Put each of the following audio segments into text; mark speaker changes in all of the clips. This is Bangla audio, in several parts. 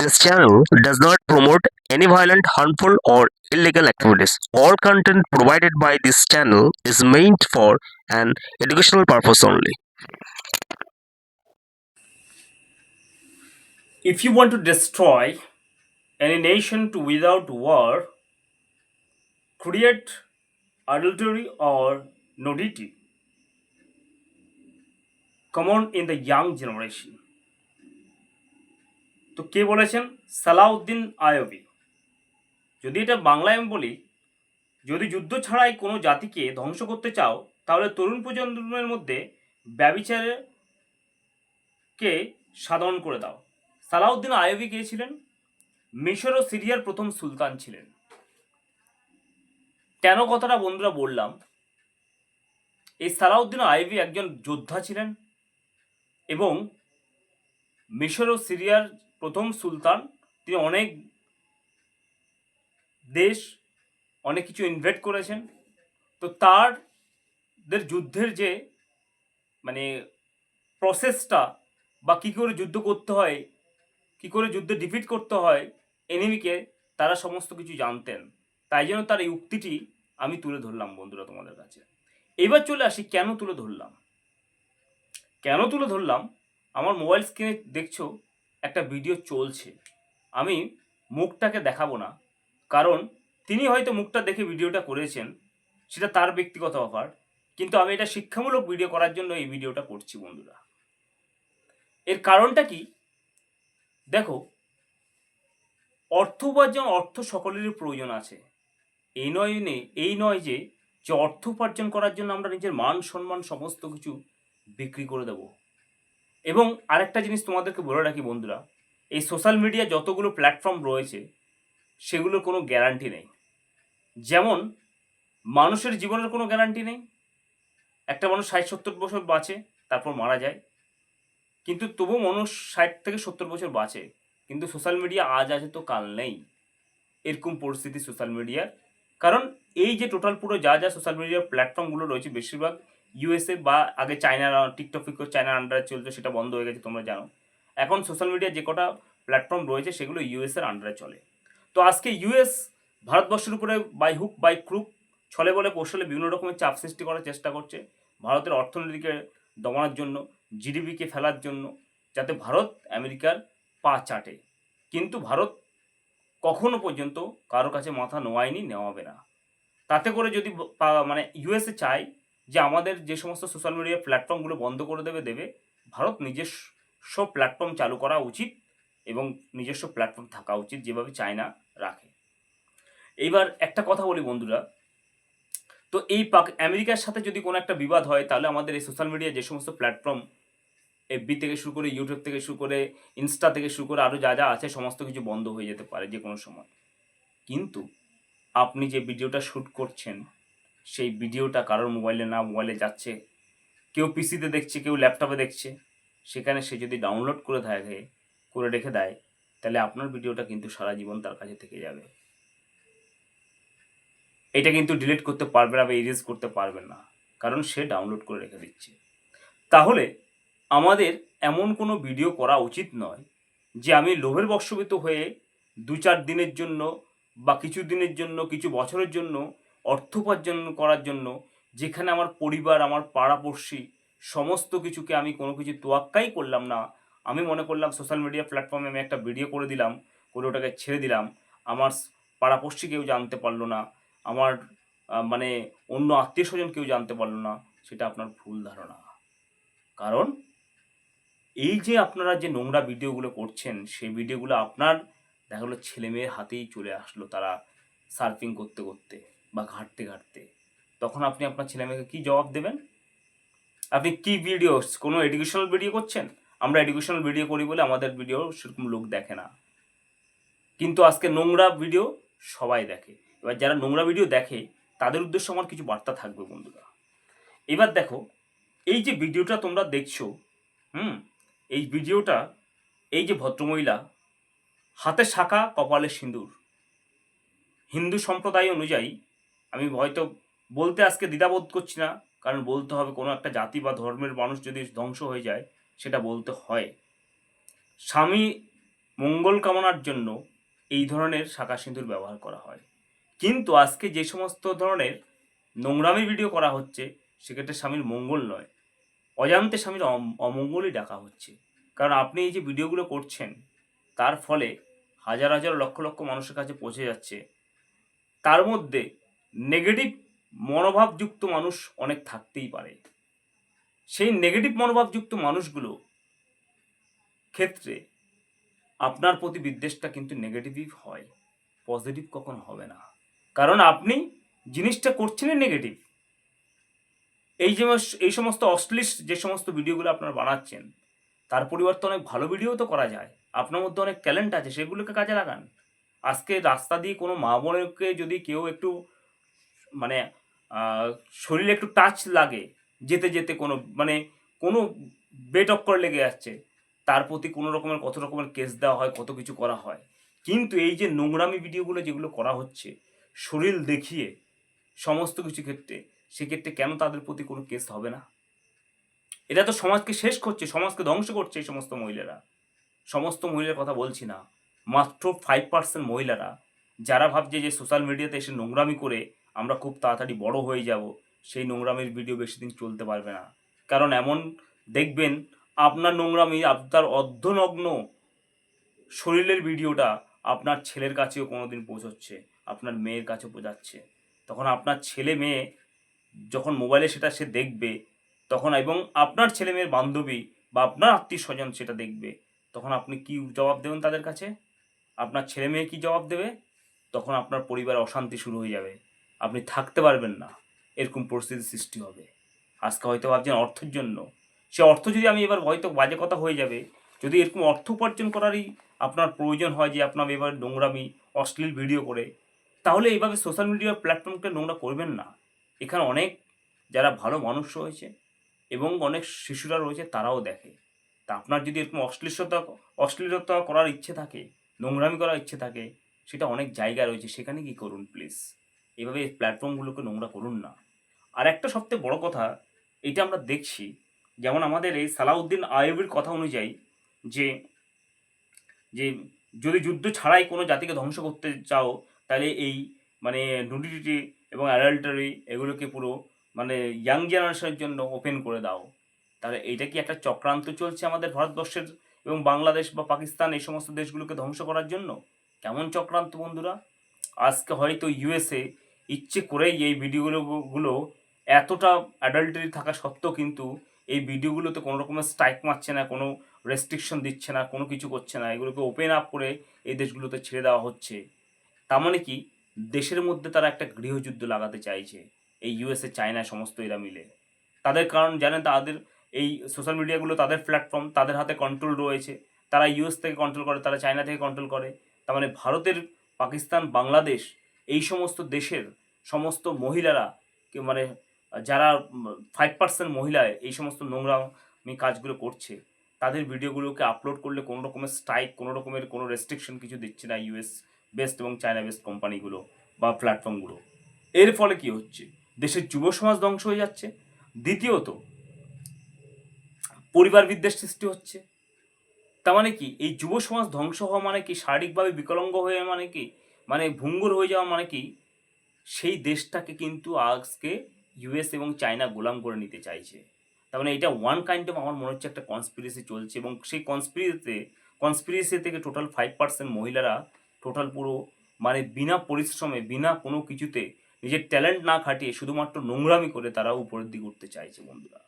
Speaker 1: This channel does not promote any violent, harmful, or illegal activities. All content provided by this channel is meant for an educational purpose only.
Speaker 2: If you want to destroy any nation to without war, create adultery or nudity common in the young generation. তো কে বলেছেন? সালাউদ্দিন আয়বি। যদি এটা বাংলায় আমি বলি, যদি যুদ্ধ ছাড়াই কোনো জাতিকে ধ্বংস করতে চাও, তাহলে তরুণ প্রজন্মের মধ্যে ব্যবিচারে কে সাধারণ করে দাও। সালাউদ্দিন আয়বি কে ছিলেন? মিশর ও সিরিয়ার প্রথম সুলতান ছিলেন। কেন কথাটা বন্ধুরা বললাম? এই সালাউদ্দিন আইবি একজন যোদ্ধা ছিলেন এবং মিশর ও সিরিয়ার প্রথম সুলতান, তিনি অনেক দেশ, অনেক কিছু ইনভেট করেছেন। তো তার দের যুদ্ধের যে মানে প্রসেসটা বা কী করে যুদ্ধ করতে হয়, কী করে যুদ্ধে ডিফিট করতে হয় এনিমিকে তারা সমস্ত কিছু জানতেন। তাই জন্য তার এই উক্তিটি আমি তুলে ধরলাম বন্ধুরা তোমাদের কাছে। এবার চলে আসি, কেন তুলে ধরলাম? কেন তুলে ধরলাম? আমার মোবাইল স্ক্রিনে দেখছ একটা ভিডিও চলছে। আমি মুখটাকে দেখাবো না, কারণ তিনি হয়তো মুখটা দেখে ভিডিওটা করেছেন, সেটা তার ব্যক্তিগত ব্যাপার, কিন্তু আমি এটা শিক্ষামূলক ভিডিও করার জন্য এই ভিডিওটা করছি বন্ধুরা। এর কারণটা কি? দেখো, অর্থ উপার্জন অর্থ সকলেরই প্রয়োজন আছে। এই নয় এই নয় যে যে অর্থ উপার্জন করার জন্য আমরা নিজের মান, সম্মান, সমস্ত কিছু বিক্রি করে দেব। এবং আরেকটা জিনিস তোমাদেরকে বলে রাখি বন্ধুরা, এই সোশ্যাল মিডিয়া যতগুলো প্ল্যাটফর্ম রয়েছে সেগুলোর কোনো গ্যারান্টি নেই। যেমন, মানুষের জীবনের কোনো গ্যারান্টি নেই। একটা মানুষ ষাট সত্তর বছর বাঁচে, তারপর মারা যায়। কিন্তু তবু মানুষ ষাট থেকে সত্তর বছর বাঁচে। কিন্তু সোশ্যাল মিডিয়া আজ আছে তো কাল নেই। এরকম পরিস্থিতি সোশ্যাল মিডিয়ার কারণ এই যে টোটাল পুরো যা যা সোশ্যাল মিডিয়ার প্ল্যাটফর্মগুলো রয়েছে বেশিরভাগ ইউএসএ বা আগে চায়নার টিকটক ফিকটক চায়নার আন্ডারে চলতো, সেটা বন্ধ হয়ে গেছে, তোমরা জানো। এখন সোশ্যাল মিডিয়ার যে কটা প্ল্যাটফর্ম রয়েছে, সেগুলো ইউএস এর আন্ডারে চলে। তো আজকে ইউএস ভারতবর্ষের উপরে বাই হুক বাই ক্রুক ছলে বলে কৌশলে বিভিন্ন রকমের চাপ সৃষ্টি করার চেষ্টা করছে, ভারতের অর্থনীতিকে দমানোর জন্য জিডিপিকে ফেলার জন্য, যাতে ভারত আমেরিকার পা চাটে। কিন্তু ভারত কখনো পর্যন্ত কারও কাছে মাথা নোয়ায়নি, নেওয়াবে না। তাতে করে যদি মানে ইউএসএ চায় যে আমাদের যে সমস্ত সোশ্যাল মিডিয়া প্ল্যাটফর্মগুলো বন্ধ করে দেবে দেবে, ভারত নিজস্ব প্ল্যাটফর্ম চালু করা উচিত এবং নিজস্ব প্ল্যাটফর্ম থাকা উচিত যেভাবে চায়না রাখে। এইবার একটা কথা বলি বন্ধুরা, তো এই পাক, আমেরিকার সাথে যদি কোনো একটা বিবাদ হয়, তাহলে আমাদের এই সোশ্যাল মিডিয়া যে সমস্ত প্ল্যাটফর্ম এফবি থেকে শুরু করে ইউটিউব থেকে শুরু করে ইনস্টা থেকে শুরু করে আরও যা যা আছে, সমস্ত কিছু বন্ধ হয়ে যেতে পারে যে কোনো সময়। কিন্তু আপনি যে ভিডিওটা শ্যুট করছেন সেই ভিডিওটা কারোর মোবাইলে না, মোবাইলে যাচ্ছে। কেউ পিসিতে দেখছে, কেউ ল্যাপটপে দেখছে। সেখানে সে যদি ডাউনলোড করে থাকে, করে রেখে দেয়, তাহলে আপনার ভিডিওটা কিন্তু সারা জীবন তার কাছে থেকে যাবে। এটা কিন্তু ডিলিট করতে পারবে না বা ইরেজ করতে পারবে না, কারণ সে ডাউনলোড করে রেখে দিচ্ছে। তাহলে আমাদের এমন কোনো ভিডিও করা উচিত নয়, যে আমি লোভের বশবীত হয়ে দু চার দিনের জন্য বা কিছু দিনের জন্য, কিছু বছরের জন্য অর্থ উপার্জন করার জন্য যেখানে আমার পরিবার, আমার পাড়াপড়শি সমস্ত কিছুকে আমি কোনো কিছু তোয়াক্কাই করলাম না। আমি মনে করলাম সোশ্যাল মিডিয়া প্ল্যাটফর্মে আমি একটা ভিডিও করে দিলাম, করে ওটাকে ছেড়ে দিলাম। আমার পাড়াপড়শি কেউ জানতে পারল না। আমার মানে অন্য আত্মীয় স্বজন কেউ জানতে পারল না। সেটা আপনার ভুল ধারণা। কারণ এই যে আপনারা যে নোংরা ভিডিওগুলো করছেন, সেই ভিডিওগুলো আপনার দেখা গেলো ছেলে মেয়ের হাতেই চলে আসলো তারা সার্ফিং করতে করতে। বা ঘাঁটতে ঘাঁটতে। তখন আপনি আপনার ছেলে মেয়েকে কী জবাব দেবেন? আপনি কি ভিডিও কোনো এডুকেশনাল ভিডিও করছেন? আমরা এডুকেশনাল ভিডিও করি বলে আমাদের ভিডিও সেরকম লোক দেখে না। কিন্তু আজকে নোংরা ভিডিও সবাই দেখে। এবার যারা নোংরা ভিডিও দেখে, তাদের উদ্দেশ্যে আমার কিছু বার্তা থাকবে বন্ধুরা। এবার দেখো, এই যে ভিডিওটা তোমরা দেখছ, হুম, এই ভিডিওটা এই যে ভদ্রমহিলা, হাতে শাখা, কপালে সিঁদুর। হিন্দু সম্প্রদায় অনুযায়ী আমি হয়তো বলতে আজকে দ্বিধাবোধ করছি না, কারণ বলতে হবে কোনো একটা জাতি বা ধর্মের মানুষ যদি ধ্বংস হয়ে যায়, সেটা বলতে হয়। স্বামী মঙ্গল কামনার জন্য এই ধরনের শাঁখা সিঁদুর ব্যবহার করা হয়। কিন্তু আজকে যে সমস্ত ধরনের নোংরামি ভিডিও করা হচ্ছে, সেক্ষেত্রে স্বামীর মঙ্গল নয়। অজান্তে স্বামীর অম- অমঙ্গলই ডাকা হচ্ছে। কারণ আপনি এই যে ভিডিওগুলো করছেন, তার ফলে হাজার হাজার লক্ষ লক্ষ মানুষের কাছে পৌঁছে যাচ্ছে। তার মধ্যে নেগেটিভ মনোভাবযুক্ত মানুষ অনেক থাকতেই পারে। সেই নেগেটিভ মনোভাবযুক্ত মানুষগুলো ক্ষেত্রে আপনার প্রতি বিদ্বেষটা কিন্তু নেগেটিভই হয় পজিটিভ কখনো হবে না। কারণ আপনি জিনিসটা করছেনই নেগেটিভ এই যে এই সমস্ত অশ্লীল যে সমস্ত ভিডিওগুলো আপনারা বানাচ্ছেন, তার পরিবর্তে অনেক ভালো ভিডিও তো করা যায়। আপনার মধ্যে অনেক ট্যালেন্ট আছে, সেগুলোকে কাজে লাগান। আজকে রাস্তা দিয়ে কোনো মা বোনকে যদি কেউ একটু মানে শরীরে একটু টাচ লাগে, যেতে যেতে কোনো মানে কোনো বেট বেটক্কর লেগে যাচ্ছে, তার প্রতি কোনো রকমের, কত রকমের কেস দেওয়া হয়, কত কিছু করা হয়। কিন্তু এই যে নোংরামি ভিডিওগুলো যেগুলো করা হচ্ছে, শরীর দেখিয়ে সমস্ত কিছু ক্ষেত্রে, সেক্ষেত্রে কেন তাদের প্রতি কোনো কেস হবে না? এটা তো সমাজকে শেষ করছে, সমাজকে ধ্বংস করছে এই সমস্ত মহিলারা। সমস্ত মহিলার কথা বলছি না, মাত্র ফাইভ পার্সেন্ট মহিলারা, যারা ভাবছে যে সোশ্যাল মিডিয়াতে এসে নোংরামি করে আমরা খুব তাড়াতাড়ি বড় হয়ে যাব, সেই নোংরামির ভিডিও বেশি দিন চলতে পারবে না। কারণ এমন দেখবেন, আপনার নোংরামি, আপনার অর্ধনগ্ন শরীরের ভিডিওটা আপনার ছেলের কাছেও কোনো দিন পৌঁছচ্ছে, আপনার মেয়ের কাছে পৌঁছাচ্ছে। তখন আপনার ছেলে মেয়ে যখন মোবাইলে সেটা সে দেখবে, তখন এবং আপনার ছেলে মেয়ের বান্ধবী বা আপনার আত্মীয় স্বজন সেটা দেখবে, তখন আপনি কি জবাব দেবেন তাদের কাছে? আপনার ছেলে মেয়ে কি জবাব দেবে? তখন আপনার পরিবারে অশান্তি শুরু হয়ে যাবে। আপনি থাকতে পারবেন না। এরকম পরিস্থিতির সৃষ্টি হবে। আজকে হয়তো ভাবছেন অর্থের জন্য। সে অর্থ যদি আমি এবার হয়তো বাজে কথা হয়ে যাবে, যদি এরকম অর্থ উপার্জন করারই আপনার প্রয়োজন হয় যে আপনার এবার নোংরামি, অশ্লীল ভিডিও করে, তাহলে এইভাবে সোশ্যাল মিডিয়ার প্ল্যাটফর্মকে নোংরা করবেন না। এখানে অনেক যারা ভালো মানুষ রয়েছে এবং অনেক শিশুরা রয়েছে তারাও দেখে। তা আপনার যদি এরকম অশ্লীলতা অশ্লীলতা করার ইচ্ছে থাকে, নোংরামি করার ইচ্ছে থাকে, সেটা অনেক জায়গা রয়েছে। সেখানে কি করুন, প্লিজ? এভাবে প্ল্যাটফর্মগুলোকে নোংরা করুন না। আর একটা সবথেকে বড় কথা, এটা আমরা দেখছি, যেমন আমাদের এই সালাউদ্দিন আইবির কথা অনুযায়ী যে যে যদি যুদ্ধ ছাড়াই কোনো জাতিকে ধ্বংস করতে চাও, তাহলে এই মানে নুডিটি এবং অ্যাডাল্টারি এগুলোকে পুরো মানে ইয়াং জেনারেশনের জন্য ওপেন করে দাও। তাহলে এইটা কি একটা চক্রান্ত চলছে আমাদের ভারতবর্ষের এবং বাংলাদেশ বা পাকিস্তান এই সমস্ত দেশগুলোকে ধ্বংস করার জন্য? কেমন চক্রান্ত বন্ধুরা? আজকে হয়তো ইউএসএ ইচ্ছে করেই এই ভিডিওগুলো গুলো এতটা অ্যাডাল্টারি থাকা সত্ত্বেও কিন্তু এই ভিডিওগুলোতে কোনো রকমের স্ট্রাইক মারছে না, কোনো রেস্ট্রিকশন দিচ্ছে না, কোনো কিছু করছে না। এগুলোকে ওপেন আপ করে এই দেশগুলোতে ছেড়ে দেওয়া হচ্ছে। তার মানে কি? দেশের মধ্যে তারা একটা গৃহযুদ্ধ লাগাতে চাইছে, এই ইউএসএ চায়না সমস্ত এরা মিলে। তাদের কারণ জানেন তাদের এই সোশ্যাল মিডিয়াগুলো তাদের প্ল্যাটফর্ম তাদের হাতে কন্ট্রোল রয়েছে। তারা ইউএস থেকে কন্ট্রোল করে, তারা চায়না থেকে কন্ট্রোল করে। তার মানে ভারতের, পাকিস্তান, বাংলাদেশ এই সমস্ত দেশের সমস্ত মহিলারা মানে যারা ফাইভ পার্সেন্ট মহিলা এই সমস্ত নোংরামি কাজগুলো করছে, তাদের ভিডিওগুলোকে আপলোড করলে কোনো রকমের স্ট্রাইক কোনো রকমের কোনো রেস্ট্রিকশন কিছু দিচ্ছে না ইউএস বেস্ট এবং চায়না বেস্ট কোম্পানিগুলো বা প্ল্যাটফর্মগুলো এর ফলে কি হচ্ছে? দেশের যুব সমাজ ধ্বংস হয়ে যাচ্ছে। দ্বিতীয়ত, পরিবার বিদ্বেষ সৃষ্টি হচ্ছে। তার মানে কি? এই যুব সমাজ ধ্বংস হওয়া মানে কি? শারীরিকভাবে বিকলাঙ্গ হয়ে মানে কি? মানে ভঙ্গুর হয়ে যাওয়া মানে কি? সেই দেশটাকে কিন্তু আজকে ইউএস এবং চায়না গোলাম করে নিতে চাইছে। তার মানে এটা ওয়ান কাইন্ড অফ আমার মনে হচ্ছে একটা কনস্পিরেসি চলছে এবং সেই কনস্পিরেসিতে কনস্পিরেসি থেকে টোটাল ফাইভ পার্সেন্ট মহিলারা টোটাল পুরো মানে বিনা পরিশ্রমে, বিনা কোনো কিছুতে নিজের ট্যালেন্ট না খাটিয়ে শুধুমাত্র নোংরামি করে তারা উপরের দিকে উঠতে চাইছে বন্ধুরা।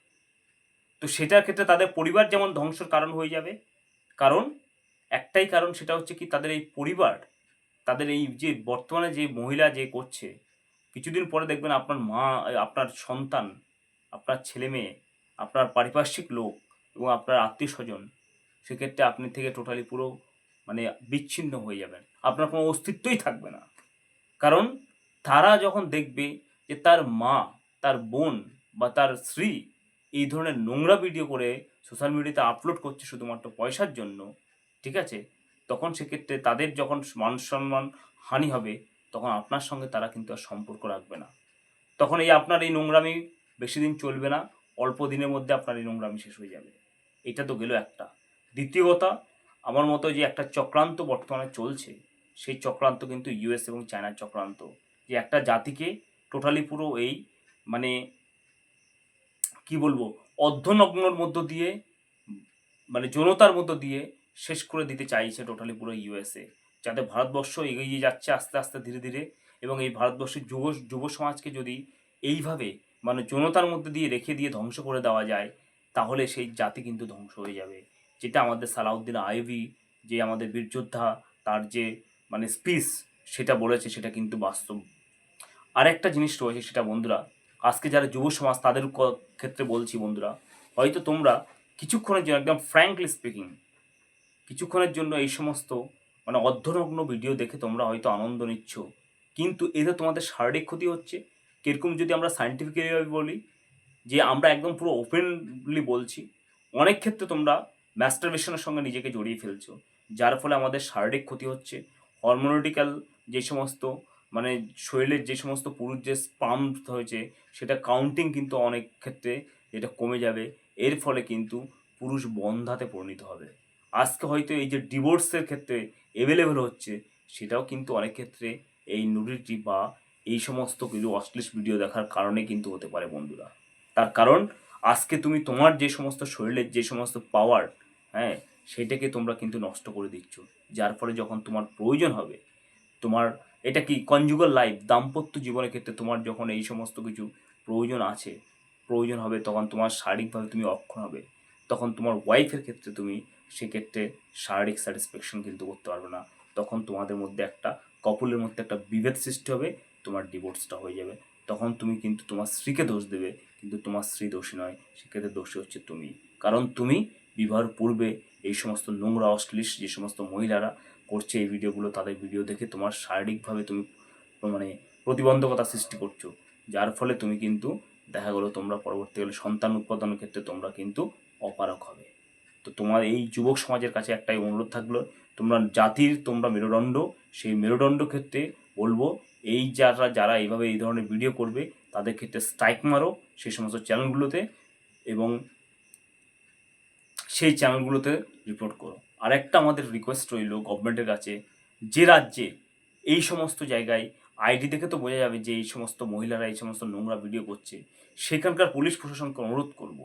Speaker 2: তো সেটার ক্ষেত্রে তাদের পরিবার যেমন ধ্বংসের কারণ হয়ে যাবে, কারণ একটাই কারণ সেটা হচ্ছে কি তাদের এই পরিবার তাদের এই যে বর্তমানে যে মহিলা যে করছে, কিছুদিন পরে দেখবেন আপনার মা, আপনার সন্তান, আপনার ছেলে মেয়ে, আপনার পারিপার্শ্বিক লোক এবং আপনার আত্মীয় স্বজন, সেক্ষেত্রে আপনি থেকে টোটালি পুরো মানে বিচ্ছিন্ন হয়ে যাবেন। আপনার কোনো অস্তিত্বই থাকবে না। কারণ তারা যখন দেখবে যে তার মা, তার বোন বা তার স্ত্রী এই ধরনের নোংরা ভিডিও করে সোশ্যাল মিডিয়াতে আপলোড করছে শুধুমাত্র পয়সার জন্য, ঠিক আছে? তখন সেক্ষেত্রে তাদের যখন মান সম্মান হানি হবে, তখন আপনার সঙ্গে তারা কিন্তু আর সম্পর্ক রাখবে না। তখন এই আপনার এই নোংরামি বেশি দিন চলবে না, অল্প দিনের মধ্যে আপনার এই নোংরামি শেষ হয়ে যাবে। এটা তো গেল একটা। দ্বিতীয় কথা, আমার মতো যে একটা চক্রান্ত বর্তমানে চলছে, সেই চক্রান্ত কিন্তু ইউএস এবং চায়নার চক্রান্ত। যে একটা জাতিকে টোটালি পুরো এই মানে কি বলব, অর্ধনগ্নর মধ্য দিয়ে মানে জনতার মধ্য দিয়ে শেষ করে দিতে চাইছে টোটালি পুরো ইউএসএ যাতে ভারতবর্ষ এগিয়ে যাচ্ছে আস্তে আস্তে, ধীরে ধীরে, এবং এই ভারতবর্ষের যুব যুব সমাজকে যদি এইভাবে মানে জনতার মধ্যে দিয়ে রেখে দিয়ে ধ্বংস করে দেওয়া যায়, তাহলে সেই জাতি কিন্তু ধ্বংস হয়ে যাবে। যেটা আমাদের সালাউদ্দিন আইভি যে আমাদের বীর যোদ্ধা, তার যে মানে স্পিচ সেটা বলেছে, সেটা কিন্তু বাস্তব। আরেকটা জিনিস রয়েছে সেটা বন্ধুরা, আজকে যারা যুব সমাজ, তাদের ক্ষেত্রে বলছি বন্ধুরা, হয়তো তোমরা কিছুক্ষণের জন্য একদম ফ্র্যাঙ্কলি স্পিকিং কিছুক্ষণের জন্য এই সমস্ত মানে অর্ধনগ্ন ভিডিও দেখে তোমরা হয়তো আনন্দ নিচ্ছ। কিন্তু এতে তোমাদের শারীরিক ক্ষতি হচ্ছে। কীরকম যদি আমরা সাইন্টিফিক্যালি বলি, যে আমরা একদম পুরো ওপেনলি বলছি, অনেক ক্ষেত্রে তোমরা ম্যাস্টারবেশনের সঙ্গে নিজেকে জড়িয়ে ফেলছো, যার ফলে আমাদের শারীরিক ক্ষতি হচ্ছে। হরমোনেটিক্যাল যে সমস্ত মানে শরীরের যে সমস্ত পুরুষ যে পাম্প হয়েছে, সেটা কাউন্টিং কিন্তু অনেক ক্ষেত্রে এটা কমে যাবে। এর ফলে কিন্তু পুরুষ বন্ধাতে পরিণত হবে। আজকে হয়তো এই যে ডিভোর্সের ক্ষেত্রে অ্যাভেলেবেল হচ্ছে, সেটাও কিন্তু অনেক ক্ষেত্রে এই নুডিটি বা এই সমস্ত কিছু অশ্লীল ভিডিও দেখার কারণে কিন্তু হতে পারে বন্ধুরা। তার কারণ, আজকে তুমি তোমার যে সমস্ত শরীরের যে সমস্ত পাওয়ার হ্যাঁ সেটাকে তোমরা কিন্তু নষ্ট করে দিচ্ছ। যার ফলে যখন তোমার প্রয়োজন হবে, তোমার, এটা কি কনজুগাল লাইফ দাম্পত্য জীবনের ক্ষেত্রে তোমার যখন এই সমস্ত কিছু প্রয়োজন আছে, প্রয়োজন হবে, তখন তোমার শারীরিকভাবে তুমি অক্ষম হবে। তখন তোমার ওয়াইফের ক্ষেত্রে তুমি সেক্ষেত্রে শারীরিক স্যাটিসফ্যাকশন কিন্তু করতে পারবে না। তখন তোমাদের মধ্যে একটা কপলের মধ্যে একটা বিভেদ সৃষ্টি হবে, তোমার ডিভোর্সটা হয়ে যাবে। তখন তুমি কিন্তু তোমার স্ত্রীকে দোষ দেবে, কিন্তু তোমার স্ত্রী দোষী নয়, সেক্ষেত্রে দোষী হচ্ছে তুমি। কারণ তুমি বিবাহের পূর্বে এই সমস্ত নোংরা অশ্লীল, যে সমস্ত মহিলারা করছে এই ভিডিওগুলো তাদের ভিডিও দেখে তোমার শারীরিকভাবে তুমি মানে প্রতিবন্ধকতা সৃষ্টি করছ। যার ফলে তুমি কিন্তু, দেখা গেলো তোমরা পরবর্তীকালে সন্তান উৎপাদনের ক্ষেত্রে তোমরা কিন্তু অপারক হবে। তো তোমার এই যুবক সমাজের কাছে একটাই অনুরোধ থাকল, তোমরা জাতির তোমরা মেরুদণ্ড, সেই মেরুদণ্ড ক্ষেত্রে বলব, এই যারা যারা এইভাবে এই ধরনের ভিডিও করবে, তাদের ক্ষেত্রে স্ট্রাইক মারো সেই সমস্ত চ্যানেলগুলোতে এবং সেই চ্যানেলগুলোতে রিপোর্ট করো। আরেকটা আমাদের রিকোয়েস্ট রইল গভর্নমেন্টের কাছে, যে রাজ্যে এই সমস্ত জায়গায় আইডি দেখে তো বোঝা যাবে যে এই সমস্ত মহিলারা, এই সমস্ত নোংরা ভিডিও করছে, সেখানকার পুলিশ প্রশাসনকে অনুরোধ করব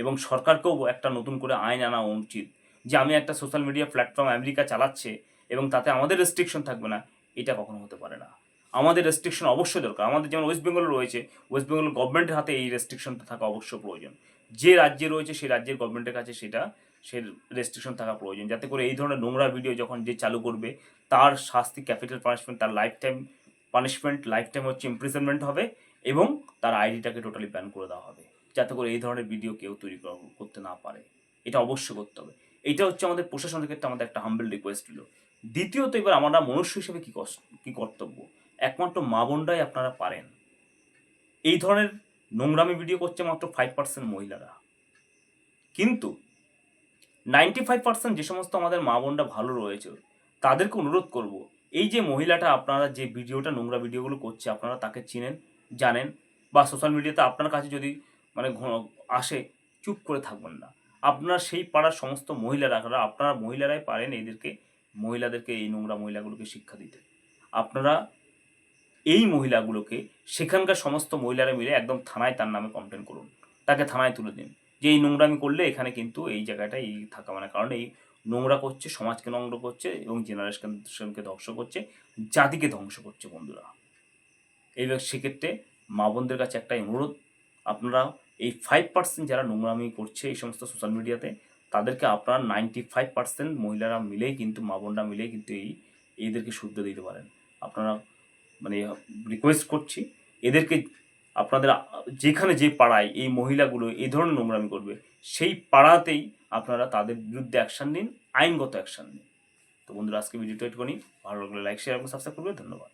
Speaker 2: এবং সরকারকেও একটা নতুন করে আইন আনা উচিত যে আমি একটা সোশ্যাল মিডিয়া প্ল্যাটফর্ম আমেরিকা চালাচ্ছে এবং তাতে আমাদের রেস্ট্রিকশন থাকবে না, এটা কখনো হতে পারে না। আমাদের রেস্ট্রিকশন অবশ্যই দরকার। আমাদের যেমন ওয়েস্ট বেঙ্গল রয়েছে ওয়েস্ট বেঙ্গল গভর্নমেন্টের হাতে এই রেস্ট্রিকশনটা থাকা অবশ্যই প্রয়োজন। যে রাজ্যে রয়েছে সেই রাজ্যের গভর্নমেন্টের কাছে সেটা, সে রেস্ট্রিকশন থাকা প্রয়োজন। যাতে করে এই ধরনের নোংরা ভিডিও যখন যে চালু করবে, তার শাস্তি ক্যাপিটাল পানিশমেন্ট তার life time punishment life time হচ্ছে ইমপ্রিজনমেন্ট হবে এবং তার আইডিটাকে টোটালি ব্যান করে দেওয়া হবে। যাতে করে এই ধরনের ভিডিও কেউ তৈরি করা- করতে না পারে। এটা অবশ্যই করতে হবে। এটা হচ্ছে আমাদের প্রশাসনের ক্ষেত্রে আমাদের একটা হাম্বেল রিকোয়েস্ট ছিল। দ্বিতীয়ত এবার আমরা মনুষ্য হিসেবে কী কী কর্তব্য? একমাত্র মা বোনরাই আপনারা পারেন। এই ধরনের নোংরামি ভিডিও করছে মাত্র ফাইভ পার্সেন্ট মহিলারা। কিন্তু নাইনটি ফাইভ পার্সেন্ট যে সমস্ত আমাদের মা বোনরা ভালো রয়েছে, তাদেরকে অনুরোধ করব, এই যে মহিলাটা আপনারা যে ভিডিওটা নোংরা ভিডিওগুলো করছে, আপনারা তাকে চিনেন, জানেন, বা সোশ্যাল মিডিয়াতে আপনার কাছে যদি মানে আসে, চুপ করে থাকবেন না। আপনার সেই পাড়ার সমস্ত মহিলারা আপনারা মহিলারাই পারেন এদেরকে, মহিলাদেরকে, এই নোংরা মহিলাগুলোকে শিক্ষা দিতে। আপনারা এই মহিলাগুলোকে, সেখানকার সমস্ত মহিলারা মিলে একদম থানায় তার নামে কমপ্লেন করুন। তাকে থানায় তুলে দিন। যে এই নোংরামি করলে এখানে কিন্তু এই জায়গাটায় এই থাকা মানে কারণ এই নোংরা করছে, সমাজকে নোংরা করছে এবং জেনারেশনকে ধ্বংস করছে, জাতিকে ধ্বংস করছে বন্ধুরা। এইবার সেক্ষেত্রে মা বোনদের কাছে একটাই অনুরোধ আপনারা এই ফাইভ পার্সেন্ট যারা নোংরামি করছে এই সমস্ত সোশ্যাল মিডিয়াতে তাদেরকে আপনারা নাইনটি ফাইভ পার্সেন্ট মহিলারা মিলেই কিন্তু, মা বোনরা মিলেই কিন্তু এই, এদেরকে শুদ্ধ দিতে পারেন। আপনারা মানে রিকোয়েস্ট করছি, এদেরকে আপনাদের যেখানে যে পাড়ায় এই মহিলাগুলো এই ধরনের নোংরামি করবে, সেই পাড়াতেই আপনারা তাদের বিরুদ্ধে অ্যাকশন নিন, আইনগত অ্যাকশন নিন। তো বন্ধুরা, আজকে ভিডিওটা একটুখানি ভালো লাগলে লাইক শেয়ার এবং সাবস্ক্রাইব করবে। ধন্যবাদ।